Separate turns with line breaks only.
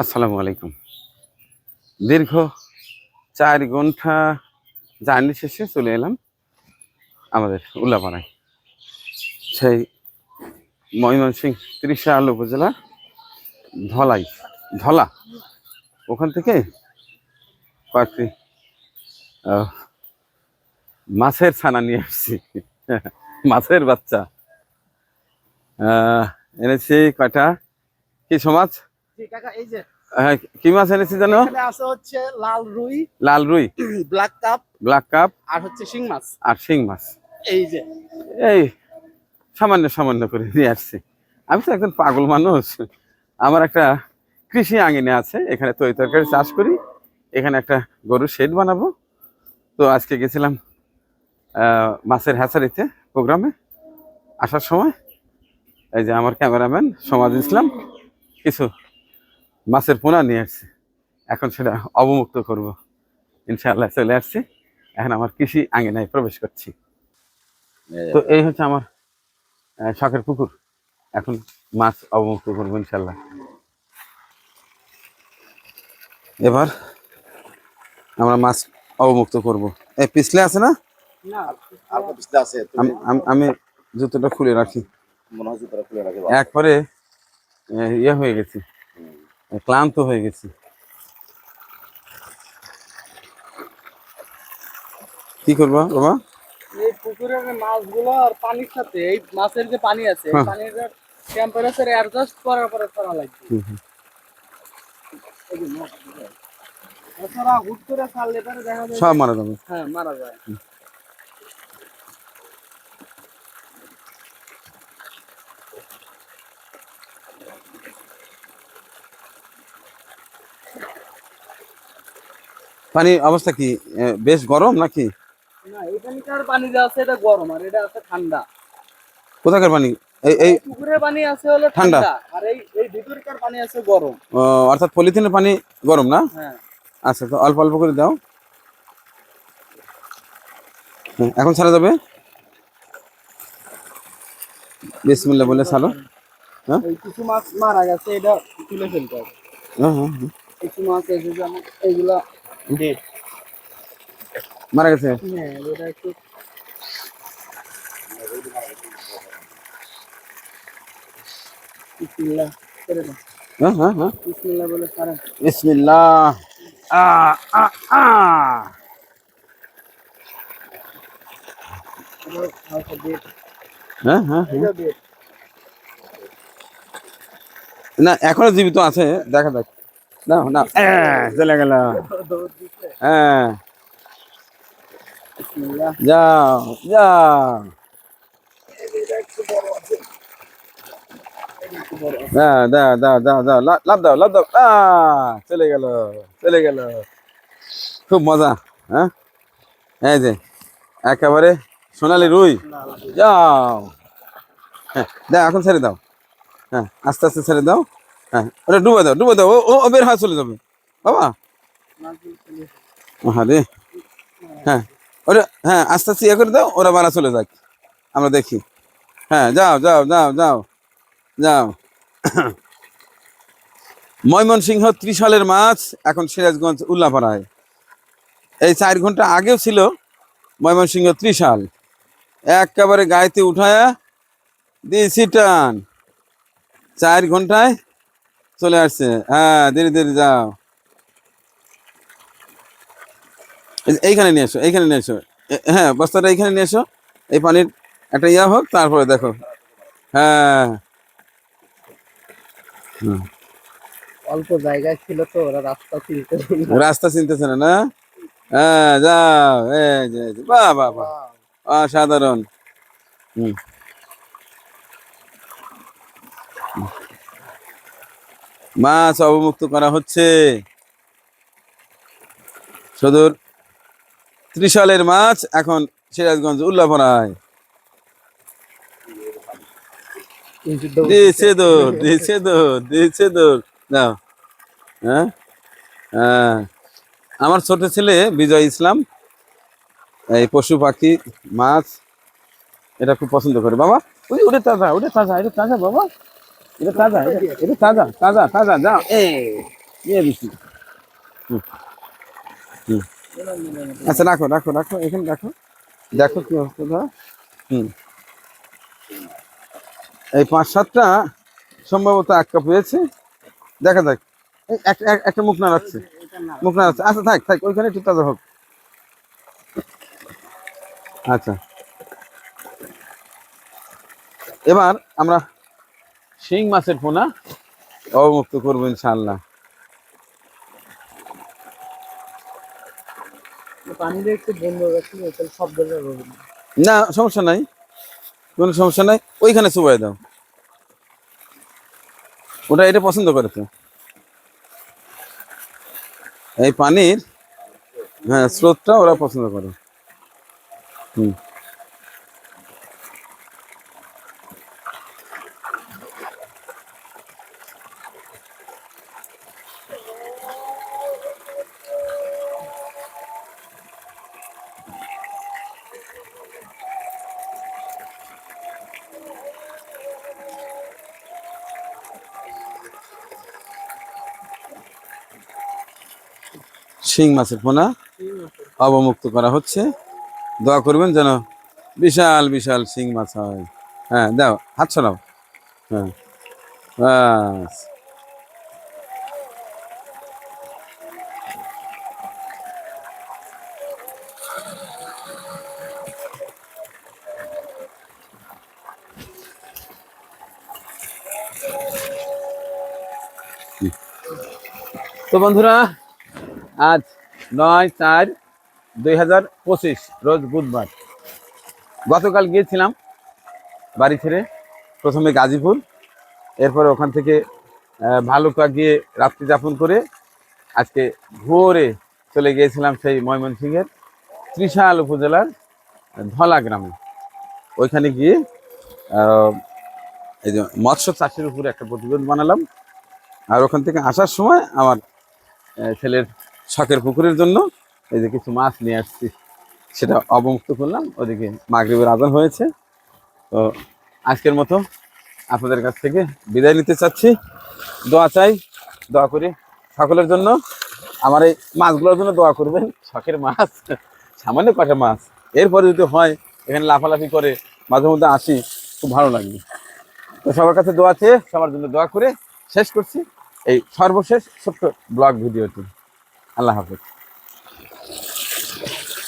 আসসালামু আলাইকুম। দীর্ঘ চার ঘণ্টা জার্নি শেষে চলে এলাম আমাদের উল্লাপাড়ায় সেই ময়মনসিং ত্রিশাল উপজেলা ধলাই, ধলা। ওখান থেকে কয়েকটি মাছের ছানা নিয়ে আসছি। মাছের বাচ্চা। এনেছি কয়টা? কি সমাজ
জি কাকা এই যে।
হ্যাঁ, কি মাছ এনেছি জানো?
আছে হচ্ছে লাল রুই
লাল রুই।
Black carp
black carp.
আর হচ্ছে শিং মাছ।
আর শিং মাছ।
এই যে।
এই সামান্য সামান্য করে নিয়ে আসছি। আমি তো একজন পাগল মানুষ। আমার একটা কৃষি আঙিনে আছে এখানে তরি তরকারি চাষ করি। এখানে একটা গরুর শেড বানাবো। তো আজকে গেছিলাম মাছের হ্যাচারিতে প্রোগ্রামে আসার সময়। এই যে আমার ক্যামেরাম্যান সমাজ ইসলাম। কিছু মাছের পোনা নিয়ে আসছে। এখন সেটা অবমুক্ত করব। ইনশাআল্লাহ চলে আসছি। এখন আমার কৃষি আঙিনায় প্রবেশ করছি। তো এই হচ্ছে আমার শখের পুকুর। এখন মাছ অবমুক্ত করব ইনশাল্লাহ এবার আমরা মাছ অবমুক্ত করব। এই পিছলে আছে না?
না
পিছলে আছে।
আমি জুতোটা খুলে রাখি।
তারা খুলে রাখে
একবারে ইয়ে হয়ে গেছি। ক্লান্ত হয়ে গেছি। কি করব বাবা?
এই পুকুরের মাছগুলো আর পানির সাথে এই মাছের যে পানি আছে
হ্যাঁ।
পানির টেম্পারেচার অ্যাডজাস্ট করার পরে করা লাগবে। এছাড়া হুট করে ছাড়লে পরে দেখা যায়
সব মারা যাবে।
হ্যাঁ মারা যায়।
পানি অবস্থা কি? বেশ গরম নাকি?
না এখানকার পানি যে আছে এটা গরম আর এটা আছে ঠান্ডা।
কোথাকার পানি? এই এই
এই পুকুরের পানি আছে হলো
ঠান্ডা।
ঠান্ডা আর এই এই ভিতরকার পানি আছে গরম।
অর্থাৎ পলিথিনের পানি গরম না?
হ্যাঁ।
আচ্ছা তো অল্প অল্প করে দাও। হ্যাঁ, এখন ছাড়া যাবে? বিসমিল্লা বলে ছাড়ো। হ্যাঁ?
কিছু মাছ মারা গেছে এটা তুলে ফেলতে হবে।
হ্যাঁ হ্যাঁ।
কিছু মাছ যেমন এইগুলা
মারা গেছে?
হ্যাঁ এটা একটু বিসমিল্লাহ করে দাও।
হ্যাঁ হ্যাঁ হ্যাঁ।
বিসমিল্লাহ বলে সারা।
বিসমিল্লাহ। আ আ আ। হ্যাঁ হ্যাঁ হ্যাঁ। না এখনও জীবিত আছে দেখা যাক। না না। চলে গেল। হ্যাঁ যাও যাও। দাও দাও দাও দাও। দাও লাভ দাও লাভ দাও। চলে গেল চলে গেল। খুব মজা হ্যাঁ? এই যে, একেবারে সোনালি রুই। যাও। হ্যাঁ দাও, এখন ছেড়ে দাও। হ্যাঁ আস্তে আস্তে ছেড়ে দাও। হ্যাঁ। ওটা ডুবে দাও ডুবে দাও। ও ও বের হয়ে চলে যাবে। বাবা। আরে হ্যাঁ। ওটা হ্যাঁ আস্তে আস্তে ইয়ে করে দাও, ওরা মারা চলে যাক। আমরা দেখি। হ্যাঁ যাও যাও যাও যাও। যাও। ময়মনসিংহ ত্রিশালের মাছ, এখন সিরাজগঞ্জ উল্লাপাড়ায়। এই চার ঘণ্টা আগেও ছিল ময়মনসিংহ ত্রিশাল। একেবারে গায়েতে উঠায়া দিয়েছি টান। চার ঘন্টায় চলে আসছে। হ্যাঁ ধীরে ধীরে যাও। এইখানে নিয়ে এসো এইখানে নিয়ে এসো। হ্যাঁ বস্তাটা এইখানে নিয়ে এসো। এই পানির একটা ইয়া হোক তারপরে দেখো। হ্যাঁ। হুম।
অল্প জায়গায় ছিল তো ওরা রাস্তা চিনতে
রাস্তা চিনতেছে না না? হ্যাঁ যাও। এই যে, বাহ বাহ বাহ অসাধারণ। হুম। মাছ অবমুক্ত করা হচ্ছে। সদর ত্রিশালের মাছ এখন সিরাজগঞ্জ যাও হ্যাঁ? হ্যাঁ। আমার ছোট ছেলে বিজয় ইসলাম, এই পশু পাখি, মাছ, এটা খুব পছন্দ করে। বাবা, ওই, ওটা তাজা ওটা তাজা, এটা তাজা বাবা। এটা তাজা এটা- তাজা তাজা তাজা যাও। হুম। হুম। আচ্ছা রাখো রাখো রাখো এখানে রাখো। দেখো কি অবস্থা দাদা হুম। এই পাঁচ সাতটা সম্ভবত এক কাপ হয়েছে। দেখা যাক। একটা মুখ না রাখছে। মুখ না রাখছে। আচ্ছা থাক থাক ওইখানে একটু তাজা হোক। আচ্ছা। এবার আমরা শিং মাছের পোনা? অবমুক্ত করব ইনশাল্লাহ
পানিটা একটু বন্ধ। না
সমস্যা নাই। কোনো সমস্যা নাই। ওইখানে চুবাই দাও। ওটা এটা পছন্দ করে তো। এই পানির হ্যাঁ স্রোতটা ওরা পছন্দ করে। হুম। শিং মাছের পোনা অবমুক্ত করা হচ্ছে। দোয়া করবেন যেন বিশাল বিশাল শিং মাছ হয়। হ্যাঁ দাও, হাত ছড়াও হ্যাঁ তো বন্ধুরা আজ নয় চার দুই রোজ বুধবার। গতকাল গিয়েছিলাম বাড়ি ছেড়ে, প্রথমে গাজীপুর, এরপরে ওখান থেকে ভালুকা গিয়ে রাত্রি যাপন করে আজকে ভোরে চলে গিয়েছিলাম সেই ময়মনসিংহের ত্রিশাল উপজেলার ধলা গ্রামে। ওইখানে গিয়ে এই যে মৎস্য চাষের উপরে একটা প্রতিবেদন বানালাম। আর ওখান থেকে আসার সময় আমার ছেলের শখের পুকুরের জন্য এই যে কিছু মাছ নিয়ে আসছি। সেটা অবমুক্ত করলাম, ওদিকে মাগরিবের আদান হয়েছে। তো আজকের মতো আপনাদের কাছ থেকে বিদায় নিতে চাচ্ছি। দোয়া চাই, দোয়া করি সকলের জন্য। আমার এই মাছগুলোর জন্য দোয়া করবেন, শখের মাছ, সামান্য কটা মাছ। এরপরে যদি হয়, এখানে লাফালাফি করে মাঝে মধ্যে আসি, খুব ভালো লাগবে। তো সবার কাছে দোয়া চেয়ে সবার জন্য দোয়া করে শেষ করছি এই সর্বশেষ ছোট্ট ব্লগ ভিডিওটি। আল্লাহ হাফেজ।